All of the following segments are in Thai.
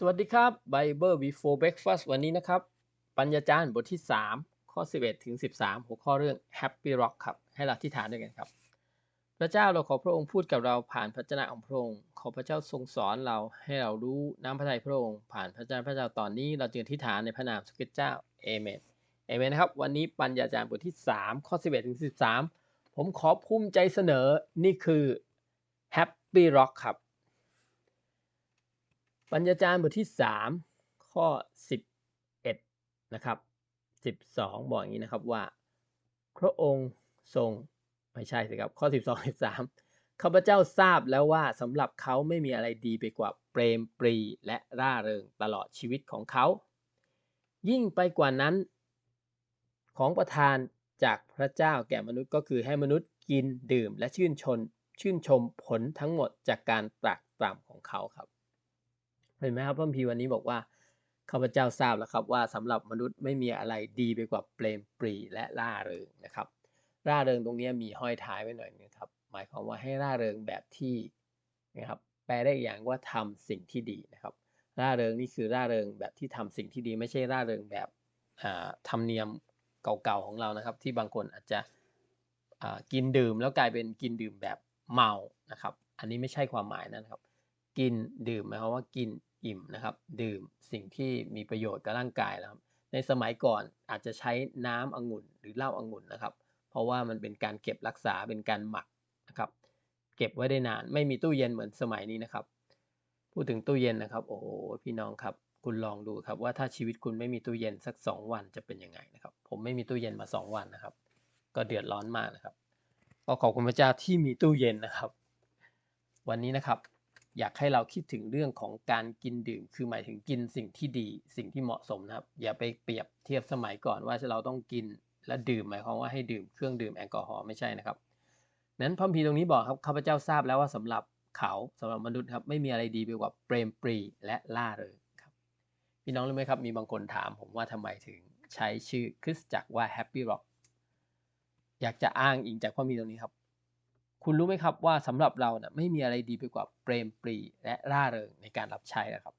สวัสดีครับ Bible Before Breakfast วันนี้นะครับ ปัญญาจารย์บทที่ 3 ข้อ 11 ถึง 13 หัวข้อเรื่อง Happy Rock ครับ ให้เราที่ฐานด้วยกันครับ พระเจ้าเราขอพระองค์พูดกับเราผ่านพระเจ้าของพระองค์ ขอพระเจ้าทรงสอนเราให้เรารู้น้ำพระทัยพระองค์ผ่านพระเจ้าพระเจ้าตอนนี้เราจึงที่ฐานในพระนามสุกิเจ้าเอเมนเอเมนนะครับ วันนี้ปัญญาจารย์บทที่ 3 ข้อ 11 ถึง 13 ผมขอภูมิใจเสนอนี่คือ Happy Rock ครับ ปัญญาจารย์บทที่ 3 ข้อ 11 นะครับ 12 บอกอย่างนี้นะครับว่า พระองค์ทรงไม่ใช่สิครับข้อ 12 13ข้าพเจ้าทราบแล้วว่าสำหรับเขาไม่มีอะไรดีไปกว่าเปรมปรีและร่าเริงตลอดชีวิตของเขา ยิ่งไปกว่านั้น ของประทานจากพระเจ้าแก่มนุษย์ก็คือให้มนุษย์กินดื่มและชื่นชน ชื่นชมผลทั้งหมดจากการตรากตรำของเขาครับ เห็นไหมครับพระคัมภีร์วันนี้บอกว่าข้าพเจ้าทราบแล้วครับว่าสำหรับมนุษย์ไม่มีอะไรดีไปกว่าเปรมปรีและร่าเริงนะครับ ร่าเริงตรงนี้มีห้อยท้ายไว้หน่อยนะครับ หมายความว่าให้ร่าเริงแบบที่นะครับแปลได้อีกอย่างว่าทำสิ่งที่ดีนะครับ ร่าเริงนี่คือร่าเริงแบบที่ทำสิ่งที่ดี ไม่ใช่ร่าเริงแบบธรรมเนียมเก่าๆของเรานะครับ ที่บางคนอาจจะกินดื่มแล้วกลายเป็นกินดื่มแบบเมานะครับ อันนี้ไม่ใช่ความหมายนะครับ กินดื่มหมายความว่ากินอิ่มนะครับ ดื่มสิ่งที่มีประโยชน์กับร่างกายนะครับ ในสมัยก่อนอาจจะใช้น้ำองุ่นหรือเหล้าองุ่นนะครับ เพราะว่ามันเป็นการเก็บรักษาเป็นการหมักนะครับ เก็บไว้ได้นานไม่มีตู้เย็นเหมือนสมัยนี้นะครับ พูดถึงตู้เย็นนะครับ โอ้โหพี่น้องครับ คุณลองดูครับว่าถ้าชีวิตคุณไม่มีตู้เย็นสัก 2 วันจะเป็นยังไงนะครับ ผมไม่มีตู้เย็นมา 2 วันนะครับ ก็เดือดร้อนมากนะครับก็ขอบคุณพระเจ้าที่มีตู้เย็นนะครับ วันนี้นะครับ อยากให้เราคิดถึงเรื่องของการกินดื่ม คือหมายถึงกินสิ่งที่ดีสิ่งที่เหมาะสมนะครับ อย่าไปเปรียบเทียบสมัยก่อนว่าเราต้องกินและดื่มหมายความว่าให้ดื่มเครื่องดื่มแอลกอฮอล์ไม่ใช่นะครับนั้นพระพีตรงนี้บอกครับข้าพเจ้าทราบแล้วว่าสำหรับเขาสำหรับมนุษย์ครับไม่มีอะไรดีไปกว่าเปรมปรีและล่าเริงครับพี่น้องรู้ไหมครับมีบางคนถามผมว่าทำไมถึงใช้ชื่อคริสตจักรว่า Happy Rock อยากจะอ้างอิงจากพระมีตรงนี้ครับ คุณรู้ไหมครับว่าสำหรับเราเนะ่ยไม่มีอะไรดีไปกว่าเปรมปรีและร่าเริงในการรับใช้นะครับ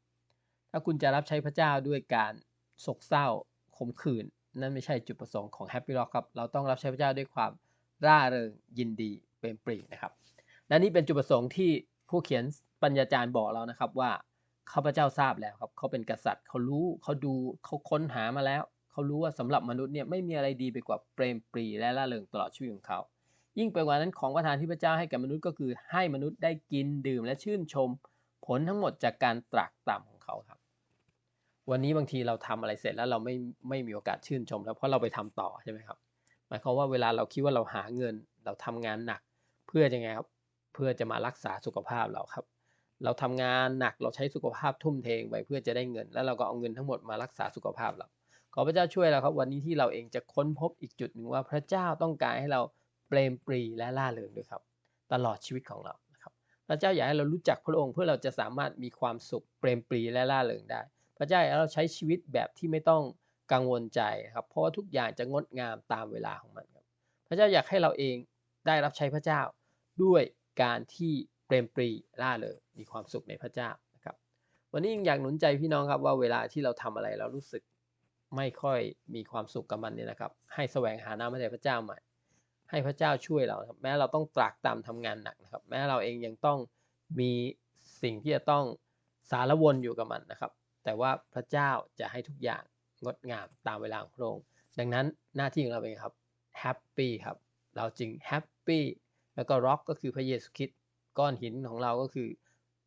ถ้าคุณจะรับใช้พระเจ้าด้วยการโศกเศร้าขมขื่นนั่นไม่ใช่จุดประสงค์ของ Happy Rock ครับ เราต้องรับใช้พระเจ้าด้วยความร่าเริงยินดีเปรมปรีนะครับ และนี่เป็นจุดประสงค์ที่ผู้เขียนปัญญาจารย์บอกเรานะครับว่าข้าพเจ้าทราบแล้วครับเขาเป็นกษัตริย์เขารู้เขาดูเขาค้นหามาแล้ว เขารู้ว่าสำหรับมนุษย์เนี่ยไม่มีอะไรดีไปกว่าเปรมปรีและล่าเริงตลอดชีวิตของเขา ยิ่งไปกว่านั้นของประทานที่พระเจ้าให้กับมนุษย์ก็คือให้มนุษย์ได้กินดื่มและชื่นชม ผลทั้งหมดจากการตรากตรำของเขาครับ วันนี้บางทีเราทำอะไรเสร็จแล้วเราไม่ไม่มีโอกาสชื่นชม แล้วเพราะเราไปทำต่อใช่ไหมครับหมายความว่าเวลาเราคิดว่าเราหาเงินเราทำงานหนัก เพื่อจะไงครับเพื่อจะมารักษาสุขภาพเราครับ เราทำงานหนักเราใช้สุขภาพทุ่มเทไปเพื่อจะได้เงิน แล้วเราก็เอาเงินทั้งหมดมารักษาสุขภาพเราขอพระเจ้าช่วยเราครับ วันนี้ที่เราเองจะค้นพบอีกจุดหนึ่งว่าพระเจ้าต้องการให้เรา เปรมปรีและล่าเริงด้วยครับ ตลอดชีวิตของเรานะครับ พระเจ้าอยากให้เรารู้จักพระองค์เพื่อเราจะสามารถมีความสุขเปรมปรีและล่าเริงได้ พระเจ้าอยากให้เราใช้ชีวิตแบบที่ไม่ต้องกังวลใจครับ เพราะว่าทุกอย่างจะงดงามตามเวลาของมันครับ พระเจ้าอยากให้เราเองได้รับใช้พระเจ้าด้วยการที่เปรมปรีล่าเริงมีความสุขในพระเจ้านะครับ วันนี้ยังอยากหนุนใจพี่น้องครับว่าเวลาที่เราทำอะไรเรารู้สึกไม่ค่อยมีความสุขกับมันเนี่ยนะครับ ให้แสวงหาน้ำพระทัยพระเจ้าใหม่ ให้พระเจ้าช่วยเราครับแม้เราต้องตรากตามทำงานหนักนะครับ แม้เราเองยังต้องมีสิ่งที่จะต้องสารวนอยู่กับมันนะครับ แต่ว่าพระเจ้าจะให้ทุกอย่างงดงามตามเวลาของพระองค์ดังนั้นหน้าที่ของเราเองครับแฮปปี้ครับเราจึงแฮปปี้แล้วก็ร็อกก็คือพระเยซูคริสต์ก้อนหินของเราก็คือ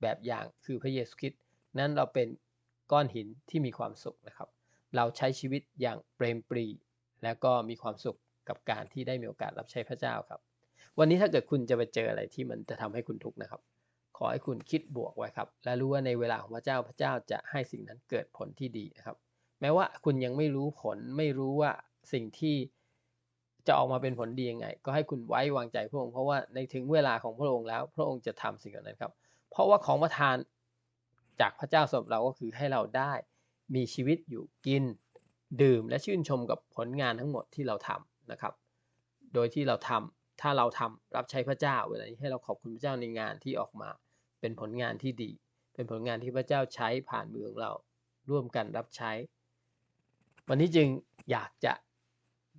แบบอย่างคือพระเยซูคริสต์นั้นเราเป็นก้อนหินที่มีความสุขนะครับ เราใช้ชีวิตอย่างเปรมปรี แล้วก็มีความสุข กับการที่ได้มีโอกาสรับใช้พระเจ้าครับ วันนี้ถ้าเกิดคุณจะไปเจออะไรที่มันจะทำให้คุณทุกข์นะครับ ขอให้คุณคิดบวกไว้ครับ และรู้ว่าในเวลาของพระเจ้าพระเจ้าจะให้สิ่งนั้นเกิดผลที่ดีนะครับ แม้ว่าคุณยังไม่รู้ผลไม่รู้ว่าสิ่งที่จะออกมาเป็นผลดียังไง ก็ให้คุณไว้วางใจพระองค์เพราะว่าในถึงเวลาของพระองค์แล้ว พระองค์จะทำสิ่งนั้นครับ เพราะว่าของประทานจากพระเจ้าสำหรับเราก็คือให้เราได้มีชีวิตอยู่กิน ดื่มและชื่นชมกับผลงานทั้งหมดที่เราทำ นะครับ โดยที่เราทำถ้าเราทำรับใช้พระเจ้า เวลานี้ให้เราขอบคุณพระเจ้าในงานที่ออกมาเป็นผลงานที่ดี เป็นผลงานที่พระเจ้าใช้ผ่านมือของเราร่วมกันรับใช้ วันนี้จึงอยากจะ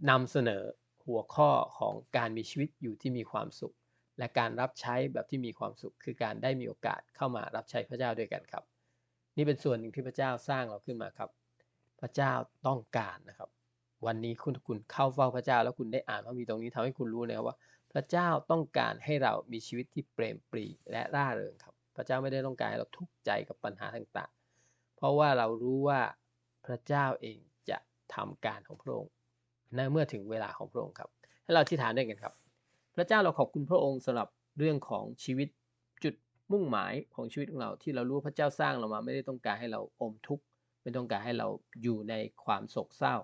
นำเสนอหัวข้อของการมีชีวิตอยู่ที่มีความสุข และการรับใช้แบบที่มีความสุข คือการได้มีโอกาสเข้ามารับใช้พระเจ้าด้วยกันครับ นี่เป็นส่วนหนึ่งที่พระเจ้าสร้างเราขึ้นมาครับ พระเจ้าต้องการนะครับ วันนี้คุณคุณเข้าเฝ้าพระเจ้า แล้วคุณได้อ่านพระคัมภีร์ตรงนี้ทำให้คุณรู้นะครับว่า พระเจ้าต้องการให้เรามีชีวิตที่เปรมปรีและร่าเริงครับ พระเจ้าไม่ได้ต้องการให้เราทุกข์ใจกับปัญหาต่างๆ เพราะว่าเรารู้ว่าพระเจ้าเองจะทำการของพระองค์ในเมื่อถึงเวลาของพระองค์ครับ ให้เราที่ฐานด้วยกันครับ พระเจ้าเราขอบคุณพระองค์สำหรับเรื่องของชีวิตจุดมุ่งหมายของชีวิตของเรา ที่เรารู้พระเจ้าสร้างเรามา ไม่ได้ต้องการให้เราอมทุกข์ไม่ต้องการให้เราอยู่ในความโศกเศร้า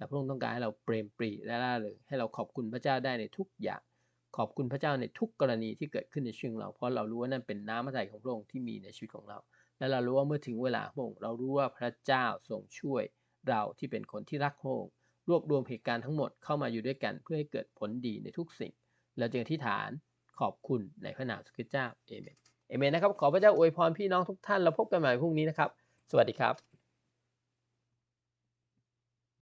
แต่พระองค์ต้องการให้เราเปรมปรีและร่าเริงให้เราขอบคุณพระเจ้าได้ในทุกอย่าง ขอบคุณพระเจ้าในทุกกรณีที่เกิดขึ้นในชีวิตเรา เพราะเรารู้ว่านั่นเป็นน้ำพระทัยของพระองค์ที่มีในชีวิตของเรา และเรารู้ว่าเมื่อถึงเวลาพระองค์เรารู้ว่าพระเจ้าทรงช่วยเราที่เป็นคนที่รักพระองค์รวบรวมเหตุการณ์ทั้งหมดเข้ามาอยู่ด้วยกันเพื่อให้เกิดผลดีในทุกสิ่ง เราจึงอธิษฐานขอบคุณในพระนามสุขเจ้าเอเมนเอเมนนะครับขอพระเจ้าอวยพรพี่น้องทุกท่านเราพบกันใหม่พรุ่งนี้นะครับ สวัสดีครับ